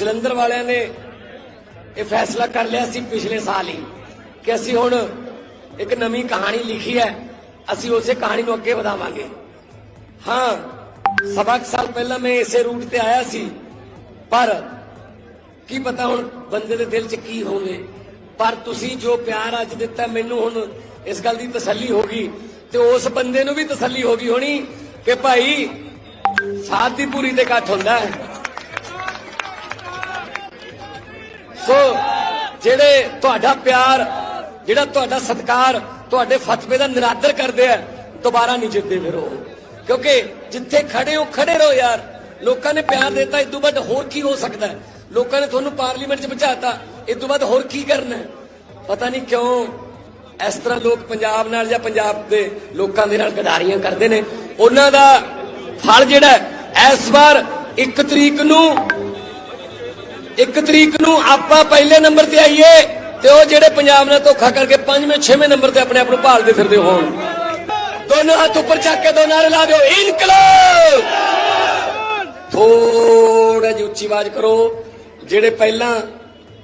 ਜਲੰਧਰ ਵਾਲਿਆਂ ਨੇ ਇਹ ਫੈਸਲਾ ਕਰ ਲਿਆ ਸੀ ਪਿਛਲੇ ਸਾਲ ਹੀ ਕਿ ਅਸੀਂ ਹੁਣ ਇੱਕ ਨਵੀਂ ਕਹਾਣੀ ਲਿਖੀ ਹੈ, ਅਸੀਂ ਉਸੇ ਕਹਾਣੀ ਨੂੰ ਅੱਗੇ ਵਧਾਵਾਂਗੇ। ਹਾਂ, ਸਵਾ ਕੁ ਸਾਲ ਪਹਿਲਾਂ ਮੈਂ ਇਸੇ ਰੂਟ ਤੇ ਆਇਆ ਸੀ, ਪਰ ਕੀ ਪਤਾ ਹੁਣ ਬੰਦੇ ਦੇ ਦਿਲ 'ਚ ਕੀ ਹੋਵੇ। ਪਰ ਤੁਸੀਂ ਜੋ ਪਿਆਰ ਅੱਜ ਦਿੱਤਾ ਮੈਨੂੰ ਹੁਣ ਇਸ ਗੱਲ ਦੀ ਤਸੱਲੀ ਹੋ ਗਈ ਤੇ ਉਸ ਬੰਦੇ ਨੂੰ ਵੀ ਤਸੱਲੀ ਹੋ ਗਈ ਹੋਣੀ ਕਿ ਭਾਈ ਸਾਥ ਦੀ ਪੂਰੀ ਤੇ ਇਕੱਠ ਹੁੰਦਾ ਹੈ। ਸੋ ਜਿਹੜੇ ਤੁਹਾਡਾ ਪਿਆਰ, ਜਿਹੜਾ ਤੁਹਾਡਾ ਸਤਿਕਾਰ ਤੁਹਾਡੇ ਫਤਵੇ ਦਾ ਨਿਰਾਦਰ ਕਰਦੇ ਆ, ਦੁਬਾਰਾ ਨਹੀਂ ਜਿੱਤਦੇ ਫਿਰ ਉਹ। ਕਿਉਂਕਿ ਜਿੱਥੇ ਖੜੇ ਹੋ, ਖੜੇ ਰਹੋ ਯਾਰ। ਲੋਕਾਂ ਨੇ ਪਿਆਰ ਦਿੱਤਾ, ਇਸ ਤੋਂ ਵੱਧ ਹੋਰ ਕੀ ਹੋ ਸਕਦਾ ਲੋਕਾਂ ਨੇ ਤੁਹਾਨੂੰ ਪਾਰਲੀਮੈਂਟ 'ਚ ਬਿਠਾਤਾ ਇਸ ਤੋਂ ਵੱਧ ਹੋਰ ਕੀ ਕਰਨਾ ਪਤਾ ਨਹੀਂ ਕਿਉਂ ਇਸ ਤਰ੍ਹਾਂ ਲੋਕ ਪੰਜਾਬ ਨਾਲ ਜਾਂ ਪੰਜਾਬ ਦੇ ਲੋਕਾਂ ਦੇ ਨਾਲ ਗਦਾਰੀਆਂ ਕਰਦੇ ਨੇ। ਉਹਨਾਂ ਦਾ ਫਲ ਜਿਹੜਾ ਇਸ ਵਾਰ 1 ਤਰੀਕ ਨੂੰ ਇੱਕ ਤਰੀਕ ਨੂੰ ਆਪਾਂ ਪਹਿਲੇ ਨੰਬਰ ਤੇ ਆਈਏ ਤੇ ਉਹ ਜਿਹੜੇ ਪੰਜਾਬ ਨਾਲ ਧੋਖਾ ਕਰਕੇ ਪੰਜਵੇਂ, ਛੇਵੇਂ ਨੰਬਰ ਤੇ ਆਪਣੇ ਆਪ ਨੂੰ ਭਾਲਦੇ ਫਿਰਦੇ ਹੋਣ। ਦੋਨੋਂ ਹੱਥ ਉੱਪਰ ਚੱਕ ਕੇ ਦੋ ਨਾਰੇ ਲਾ ਦਿਓ। ਇਨਕਲਾਬ! ਥੋੜਾ ਜਿਹਾ ਉੱਚੀ ਆਵਾਜ਼ ਕਰੋ। ਜਿਹੜੇ ਪਹਿਲਾਂ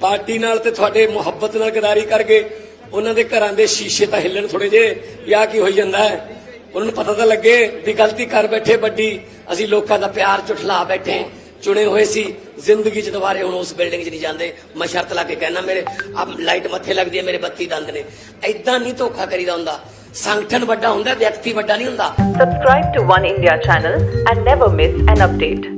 ਪਾਰਟੀ ਨਾਲ ਤੇ ਤੁਹਾਡੇ ਮੁਹੱਬਤ ਨਾਲ ਗਦਾਰੀ ਕਰ ਗਏ ਉਹਨਾਂ ਦੇ ਘਰਾਂ ਦੇ ਸ਼ੀਸ਼ੇ ਤਾਂ ਹਿੱਲਣ ਥੋੜੇ ਜੇ ਵਿਆਹ ਕੀ ਹੋਈ ਜਾਂਦਾ ਹੈ। ਉਹਨਾਂ ਨੂੰ ਪਤਾ ਤਾਂ ਲੱਗੇ ਵੀ ਗਲਤੀ ਕਰ ਬੈਠੇ ਵੱਡੀ। ਅਸੀਂ ਲੋਕਾਂ ਦਾ ਪਿਆਰ ਝੁਠਲਾ ਬੈਠੇ ਚੁਣੇ ਹੋਏ ਸੀ। ਜ਼ਿੰਦਗੀ 'ਚ ਦੁਬਾਰੇ ਹੁਣ ਉਸ ਬਿਲਡਿੰਗ 'ਚ ਨਹੀਂ ਜਾਂਦੇ। ਮੈਂ ਸ਼ਰਤ ਲਾ ਕੇ ਕਹਿਣਾ ਮੇਰੇ ਆ ਲਾਈਟ ਮੱਥੇ ਲੱਗਦੀ ਹੈ, ਮੇਰੇ ਬੱਤੀ ਦੰਦ ਨੇ। ਐਦਾਂ ਨਹੀਂ ਧੋਖਾ ਕਰੀਦਾ ਹੁੰਦਾ। ਸੰਗਠਨ ਵੱਡਾ ਹੁੰਦਾ, ਵਿਅਕਤੀ ਵੱਡਾ ਨਹੀਂ ਹੁੰਦਾ। Subscribe to One India channel and never miss an update.